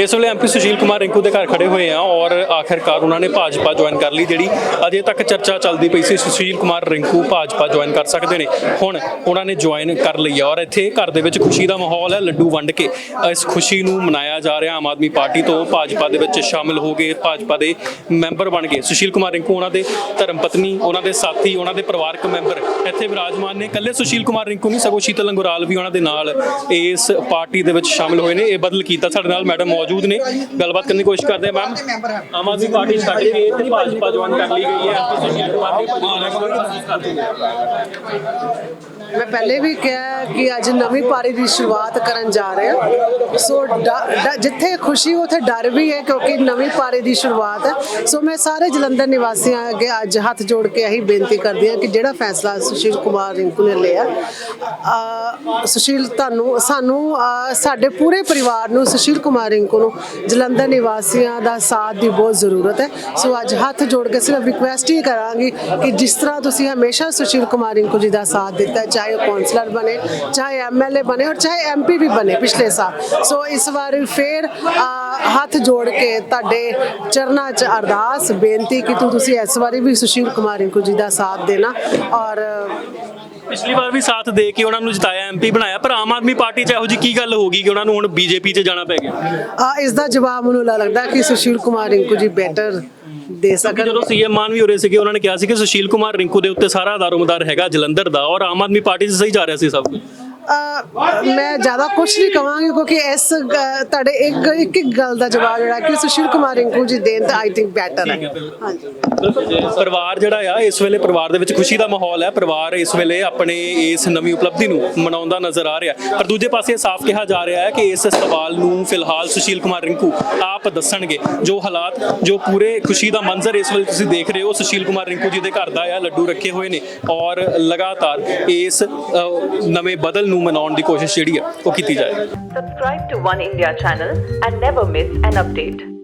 ਇਸ ਵੇਲੇ ਐਮਪੀ ਸੁਸ਼ੀਲ ਕੁਮਾਰ ਰਿੰਕੂ ਦੇ ਘਰ ਖੜੇ ਹੋਏ ਆ ਔਰ ਆਖਿਰਕਾਰ ਉਹਨਾਂ ਨੇ ਭਾਜਪਾ ਜੁਆਇਨ ਕਰ ਲਈ, ਜਿਹੜੀ ਅਜੇ ਤੱਕ ਚਰਚਾ ਚੱਲਦੀ ਪਈ ਸੀ, ਸੁਸ਼ੀਲ ਕੁਮਾਰ ਰਿੰਕੂ ਭਾਜਪਾ ਜੁਆਇਨ ਕਰ ਸਕਦੇ ਨੇ। ਹੁਣ ਉਹਨਾਂ ਨੇ ਜੁਆਇਨ ਕਰ ਲਈ ਆ ਔਰ ਇੱਥੇ ਘਰ ਦੇ ਵਿੱਚ ਖੁਸ਼ੀ ਦਾ ਮਾਹੌਲ ਹੈ, ਲੱਡੂ ਵੰਡ ਕੇ ਇਸ ਖੁਸ਼ੀ ਨੂੰ ਮਨਾਇਆ ਜਾ ਰਿਹਾ। ਆਮ ਆਦਮੀ ਪਾਰਟੀ ਤੋਂ ਭਾਜਪਾ ਦੇ ਵਿੱਚ ਸ਼ਾਮਿਲ ਹੋ ਗਏ ਭਾਜਪਾ ਦੇ ਮੈਂਬਰ ਬਣ ਗਏ। ਸੁਸ਼ੀਲ ਕੁਮਾਰ ਰਿੰਕੂ ਉਹਨਾਂ ਦੇ ਧਰਮ ਪਤਨੀ ਉਹਨਾਂ ਦੇ ਸਾਥੀ, ਉਹਨਾਂ ਦੇ ਪਰਿਵਾਰਕ ਮੈਂਬਰ ਇੱਥੇ ਵਿਰਾਜਮਾਨ ਨੇ। ਇਕੱਲੇ ਸੁਸ਼ੀਲ ਕੁਮਾਰ ਰਿੰਕੂ ਨਹੀਂ, ਸਗੋਂ ਸ਼ੀਤਲ ਅੰਗੁਰਾਲ ਵੀ ਉਹਨਾਂ ਦੇ ਨਾਲ ਇਸ ਪਾਰਟੀ ਦੇ ਵਿੱਚ ਸ਼ਾਮਿਲ ਹੋਏ ਨੇ। ਇਹ ਬਦਲ ਕੀਤਾ ਸਾਡੇ ਨਾਲ ਮੈਡਮ ਮੌਜੂਦ ਮੌਜੂਦ ਨੇ। ਗੱਲਬਾਤ ਕਰਨ ਦੀ ਕੋਸ਼ਿਸ਼ ਕਰਦੇ ਆ ਮੈਮ ਆਮ ਆਦਮੀ ਪਾਰਟੀ ਛੱਡ ਕੇ ਤੇ ਭਾਜਪਾ ਜੁਆਇਨ ਕਰ ਲਈ ਗਈ ਹੈ। ਐਮਪੀ ਸੁਸ਼ੀਲ ਕੁਮਾਰ ਰਿੰਕੂ ਮੈਂ ਪਹਿਲੇ ਵੀ ਕਿਹਾ ਕਿ ਅੱਜ ਨਵੀਂ ਪਾਰੀ ਦੀ ਸ਼ੁਰੂਆਤ ਕਰਨ ਜਾ ਰਹੇ ਹਾਂ। ਸੋ ਡ- ਜਿੱਥੇ ਖੁਸ਼ੀ, ਉੱਥੇ ਡਰ ਵੀ ਹੈ ਕਿਉਂਕਿ ਨਵੀਂ ਪਾਰੀ ਦੀ ਸ਼ੁਰੂਆਤ ਹੈ। ਸੋ ਮੈਂ ਸਾਰੇ ਜਲੰਧਰ ਨਿਵਾਸੀਆਂ ਅੱਗੇ ਅੱਜ ਹੱਥ ਜੋੜ ਕੇ ਇਹੀ ਬੇਨਤੀ ਕਰਦੀ ਹਾਂ ਕਿ ਜਿਹੜਾ ਫੈਸਲਾ ਸੁਸ਼ੀਲ ਕੁਮਾਰ ਰਿੰਕੂ ਨੇ ਲਿਆ ਸੁਸ਼ੀਲ ਤੁਹਾਨੂੰ, ਸਾਨੂੰ ਸਾਡੇ ਪੂਰੇ ਪਰਿਵਾਰ ਨੂੰ, ਸੁਸ਼ੀਲ ਕੁਮਾਰ ਰਿੰਕੂ ਨੂੰ, ਜਲੰਧਰ ਨਿਵਾਸੀਆਂ ਦਾ ਸਾਥ ਦੀ ਬਹੁਤ ਜ਼ਰੂਰਤ ਹੈ। ਸੋ ਅੱਜ ਹੱਥ ਜੋੜ ਕੇ ਸਿਰਫ ਰਿਕੁਐਸਟ ਹੀ ਕਰਾਂਗੀ ਕਿ ਜਿਸ ਤਰ੍ਹਾਂ ਤੁਸੀਂ ਹਮੇਸ਼ਾ ਸੁਸ਼ੀਲ ਕੁਮਾਰ ਰਿੰਕੂ ਜੀ ਦਾ ਸਾਥ ਦਿੱਤਾ, ਚਾਹੇ ਉਹ ਕੌਂਸਲਰ ਬਣੇ ਚਾਹੇ ਐਮਐਲਏ ਬਣੇ ਔਰ ਚਾਹੇ ਐਮਪੀ ਵੀ ਬਣੇ ਪਿਛਲੇ ਸਾਲ। ਸੋ ਇਸ ਵਾਰ ਫਿਰ ਹੱਥ ਜੋੜ ਕੇ ਤੁਹਾਡੇ ਚਰਨਾਂ 'ਚ ਅਰਦਾਸ ਬੇਨਤੀ ਕਿ ਤੁਸੀਂ ਇਸ ਵਾਰੀ ਵੀ ਸੁਸ਼ੀਲ ਕੁਮਾਰ ਰਿੰਕੂ ਜੀ ਦਾ ਸਾਥ ਦੇਣਾ ਔਰ ਪਿਛਲੀ ਵਾਰ ਵੀ ਸਾਥ ਦੇ ਕੇ ਉਹਨਾਂ ਨੂੰ ਜਿਤਾਇਆ ਐਮਪੀ ਬਣਾਇਆ ਪਰ ਆਮ ਆਦਮੀ ਪਾਰਟੀ 'ਚ ਇਹੋ ਜੀ ਕੀ ਗੱਲ ਹੋ ਗਈ ਕਿ ਉਹਨਾਂ ਨੂੰ ਹੁਣ ਬੀਜੇਪੀ 'ਚ ਜਾਣਾ ਪੈ ਗਿਆ? ਆ ਇਸ ਦਾ ਜਵਾਬ ਮੈਨੂੰ ਲੱਗਦਾ ਕਿ ਸੁਸ਼ੀਲ ਕੁਮਾਰ ਰਿੰਕੂ ਜੀ ਬੈਟਰ ਦੇ ਕਿ ਸਕਣ। ਜਦੋਂ ਸੀਐਮ ਮਾਨ ਵੀ ਉਰੇ ਸੀਗੇ ਉਹਨਾਂ ਨੇ ਕਿਹਾ ਸੀ ਕਿ ਸੁਸ਼ੀਲ ਕੁਮਾਰ ਰਿੰਕੂ ਦੇ ਉੱਤੇ ਸਾਰਾ ਦਾਰੋਮਦਾਰ ਹੈਗਾ ਜਲੰਧਰ ਦਾ ਔਰ ਆਮ ਆਦਮੀ ਪਾਰਟੀ 'ਚ ਸਹੀ ਜਾ ਰਿਹਾ ਸੀ ਸਭ ਕੁਝ ਮੈਂ ਜ਼ਿਆਦਾ ਕੁਝ ਨਹੀਂ ਕਵਾਂਗੀ ਕਿਉਂਕਿ ਇਸ ਤੁਹਾਡੇ ਇੱਕ ਇੱਕ ਇੱਕ ਗੱਲ ਦਾ ਜਵਾਬ ਜਿਹੜਾ ਕਿ ਸੁਸ਼ੀਲ ਕੁਮਾਰ ਰਿੰਕੂ ਜੀ ਦੇਣ ਤਾਂ ਆਈ ਥਿੰਕ ਬੈਟਰ ਹੈ। ਹਾਂਜੀ। ਪਰਿਵਾਰ ਜਿਹੜਾ ਆ, ਇਸ ਵੇਲੇ ਪਰਿਵਾਰ ਦੇ ਵਿੱਚ ਖੁਸ਼ੀ ਦਾ ਮਾਹੌਲ ਹੈ। ਪਰਿਵਾਰ ਇਸ ਵੇਲੇ ਆਪਣੇ ਇਸ ਨਵੀਂ ਉਪਲਬਧੀ ਨੂੰ ਮਨਾਉਂਦਾ ਨਜ਼ਰ ਆ ਰਿਹਾ ਪਰ ਦੂਜੇ ਪਾਸੇ ਸਾਫ਼ ਕਿਹਾ ਜਾ ਰਿਹਾ ਹੈ ਕਿ ਇਸ ਸਵਾਲ ਨੂੰ ਫਿਲਹਾਲ ਸੁਸ਼ੀਲ ਕੁਮਾਰ ਰਿੰਕੂ ਆਪ ਦੱਸਣਗੇ। ਜੋ ਹਾਲਾਤ, ਜੋ ਪੂਰੇ ਖੁਸ਼ੀ ਦਾ ਮੰਜ਼ਰ ਇਸ ਵੇਲੇ ਤੁਸੀਂ ਦੇਖ ਰਹੇ ਹੋ, ਸੁਸ਼ੀਲ ਕੁਮਾਰ ਰਿੰਕੂ ਜੀ ਦੇ ਘਰ ਦਾ ਆ, ਲੱਡੂ ਰੱਖੇ ਹੋਏ ਨੇ ਔਰ ਲਗਾਤਾਰ ਇਸ ਨਵੇਂ ਬਦਲ ਨੂੰ ਨੂੰ ਮਨਾਉਣ ਦੀ ਕੋਸ਼ਿਸ਼ ਜਿਹੜੀ ਹੈ ਉਹ ਕੀਤੀ ਜਾਏਗੀ subscribe to One India channel and never miss an update